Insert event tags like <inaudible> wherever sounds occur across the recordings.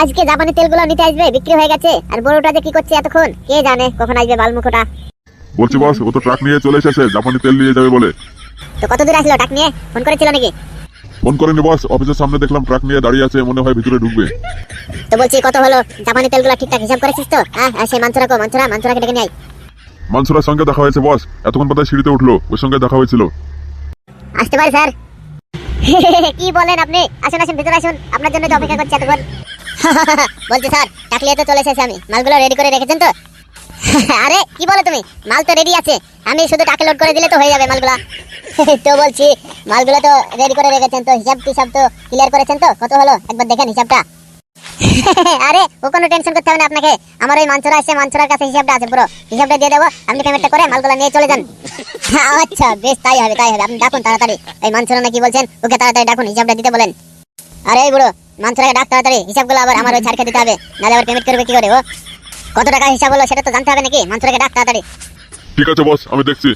আজকে জাপানি তেলগুলো নিতে আসবে বিক্রি হয়ে গেছে। আর বড়টা যে কি করছে এতক্ষণ কে জানে কখন আসবে বালমুখোটা। বলছি বস ও তো ট্রাক নিয়ে চলে এসেছে জাপানি তেল নিয়ে যাবে বলে। তো কত দূর আসলো টাক নিয়ে? ফোন করেছিল নাকি? ফোন করেনি বস অফিসের সামনে দেখলাম ট্রাক নিয়ে দাঁড়িয়ে আছে মনে হয় ভিতরে ঢুকবে। তো বলছি কত হলো? জাপানি তেলগুলো ঠিকঠাক হিসাব করেছিস তো? হ্যাঁ আর সেই মাঞ্চরা কো মাঞ্চরা মাঞ্চরাকে ডেকে নিয়ে। মানসুরার সঙ্গে দেখা হয়েছে বস এতক্ষণ পর্যন্ত সিঁড়িতে উঠল ওর সঙ্গে দেখা হয়েছিল। আসতে পারে স্যার। <laughs> কি বলেন আপনি? আসুন আসুন ভিতরে আসুন। আপনার জন্য অপেক্ষা করছি এতক্ষণ। <laughs> বলছি, স্যার টাকলিয়ে তো চলে এসেছি আমি। মালগুলো রেডি করে রেখেছেন তো? <laughs> আরে, কি বলো তুমি? মাল তো রেডি আছে। আমি শুধু টাকে লোড করে দিলে তো হয়ে যাবে মালগুলা। <laughs> তো বলছি, মালগুলো তো রেডি করে রেখেছেন তো? হিসাব টিসাব তো ক্লিয়ার করেছেন তো? কত হলো? একবার দেখেন হিসাবটা। আরে, ও কোনো টেনশন করতে হবে না আপনাকে। আমার ওই মাঞ্চরা আসছে মাঞ্চরার কাছে হিসাবটা আছে পুরো। হিসাবটা দিয়ে দেবো, আপনি পেমেন্টটা করে মালগুলো নিয়ে চলে যান। আচ্ছা বেশ, তাই হবে তাই হবে। আপনি ডাকুন তাড়াতাড়ি। এই মাঞ্চরা না কি বলছেন? ওকে তাড়াতাড়ি ডাকুন, হিসাবটা দিতে বলেন। আরে এই বুড়ো মাঞ্চরাকে ডাক তাড়াতাড়ি হিসাবগুলো আবার আমার ওই ছাড়কে দিতে হবে নাহলে আবার পেমেন্ট করবে কি করে ও? কত টাকা হিসাব হলো সেটা তো জানতে হবে নাকি? মাঞ্চরাকে ডাক তাড়াতাড়ি। ঠিক আছে বস আমি দেখছি।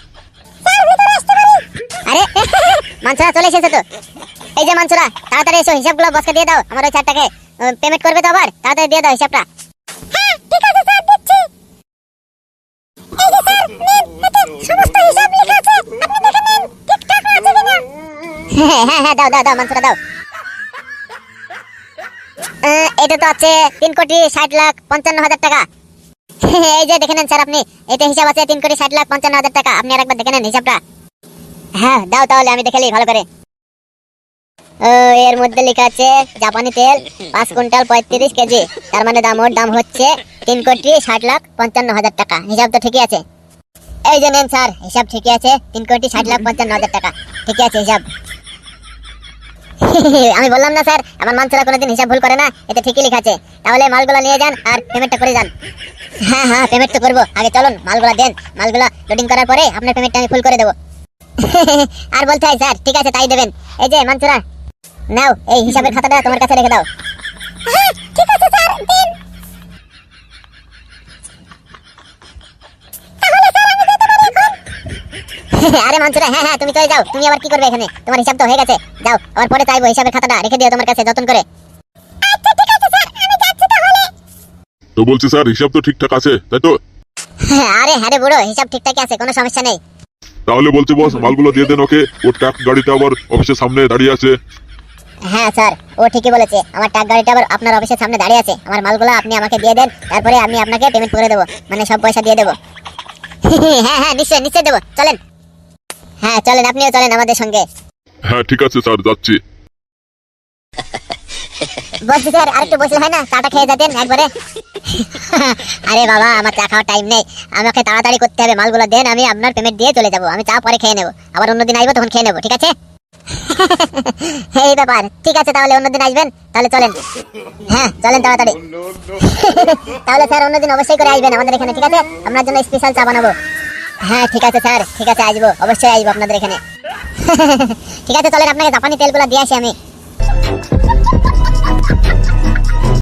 আরে <laughs> মাঞ্চরা চলে এসেছে তো। এই যে মাঞ্চরা তাড়াতাড়ি এসো হিসাবগুলো বসকে দিয়ে দাও আমার ওই ছাড়টাকে পেমেন্ট করবে তো আবার? তাড়াতাড়ি দিয়ে দাও হিসাবটা। হ্যাঁ <laughs> হ্যাঁ হ্যাঁ হ্যাঁ দাও দাও দাও মাঞ্চরা দাও। এটা তো আছে তিন কোটি ষাট লাখ পঞ্চান্ন হাজার টাকা। <laughs> এই যে দেখে নেন স্যার আপনি এতে হিসাব আছে তিন কোটি ষাট লাখ পঞ্চান্ন হাজার টাকা। আপনি আর একবার দেখে নেন হিসাবটা। হ্যাঁ দাও তাহলে, আমি দেখে নিই ভালো করে। এর মধ্যে লেখা আছে, জাপানি তেল, পাঁচ কুইন্টাল পঁয়ত্রিশ কেজি। তার মানে দাম, ওর দাম হচ্ছে তিন কোটি ষাট লাখ পঞ্চান্ন হাজার টাকা। হিসাব তো ঠিকই আছে। এই যে নেন স্যার, হিসাব ঠিকই আছে, তিন কোটি ষাট লাখ পঞ্চান্ন হাজার টাকা। ঠিকই আছে হিসাব। <laughs> আমি বললাম না, স্যার। আমার মানছাড়া কোনোদিন হিসাব ভুল করে না। এতে ঠিকই লেখা আছে তাহলে মালগুলো নিয়ে যান আর পেমেন্টটা করে যান। হ্যাঁ হ্যাঁ পেমেন্ট তো করব। আগে চলুন, মালগুলো দেন। মালগুলো লোডিং করার পরে আপনার পেমেন্টটা আমি ফুল করে দেবো। <laughs> আর বলতে হয়, স্যার, ঠিক আছে, তাই দেবেন। এই যে, মানসুরা, নাও, এই হিসাবের খাতাটা তোমার কাছে রেখে দাও। ঠিক আছে <laughs> আরে মানসুরা হ্যাঁ হ্যাঁ তুমি চলে যাও। তুমি আবার কি করবে এখানে? তোমার হিসাব তো হয়ে গেছে। যাও আবার পরে চাইব হিসাবের খাতাটা রেখে দিও তোমার কাছে যতন করে। আচ্ছা ঠিক আছে স্যার। আমি যাচ্ছি তাহলে। তো বলছি স্যার হিসাব তো ঠিকঠাক আছে তাই তো? আরে হ্যাঁ রে বুড়ো হিসাব ঠিকঠাকই আছে কোনো সমস্যা নেই। তাহলে বলছি বস মালগুলো দিয়ে দেন ওকে। ওর ট্রাক গাড়িটা আবার অফিসের সামনে দাঁড়িয়ে আছে। হ্যাঁ স্যার ও ঠিকই বলেছে। আমার ট্রাক গাড়িটা আবার আপনার অফিসের সামনে দাঁড়িয়ে আছে। আমার মালগুলো আপনি আমাকে দিয়ে দেন তারপরে আমি আপনাকে পেমেন্ট করে দেবো। মানে সব পয়সা দিয়ে দেবো। <laughs> হ্যাঁ হ্যাঁ নিশ্চয় নিশ্চয় দেবো। চলেন। হ্যাঁ চলেন আপনিও চলেন আমাদের সঙ্গে। হ্যাঁ ঠিক আছে স্যার যাচ্ছি। বলছি স্যার আরেকটু বসলে হয় না? চাটা খেয়ে যেতেন একবারে। আরে বাবা আমার চা খাওয়ার টাইম নেই। আমাকে তাড়াতাড়ি করতে হবে মালগুলো দেন আমি আপনার পেমেন্ট দিয়ে চলে যাব। আমি চা পরে খেয়ে নেব। আবার অন্যদিন আসব তখন খেয়ে নেব ঠিক আছে? এই ব্যাপার ঠিক আছে তাহলে অন্যদিন আসবেন? তাহলে চলেন। হ্যাঁ চলেন তাড়াতাড়ি। তাহলে স্যার অন্যদিন অবশ্যই করে আসবেন আমাদের এখানে ঠিক আছে? আপনার জন্য স্পেশাল চা বানাবো। হ্যাঁ ঠিক আছে স্যার, ঠিক আছে, আসব। অবশ্যই আসব আপনাদের এখানে। <laughs> ঠিক আছে, চলেন, আপনাকে জাপানি তেলগুলো দিয়ে আসি আমি।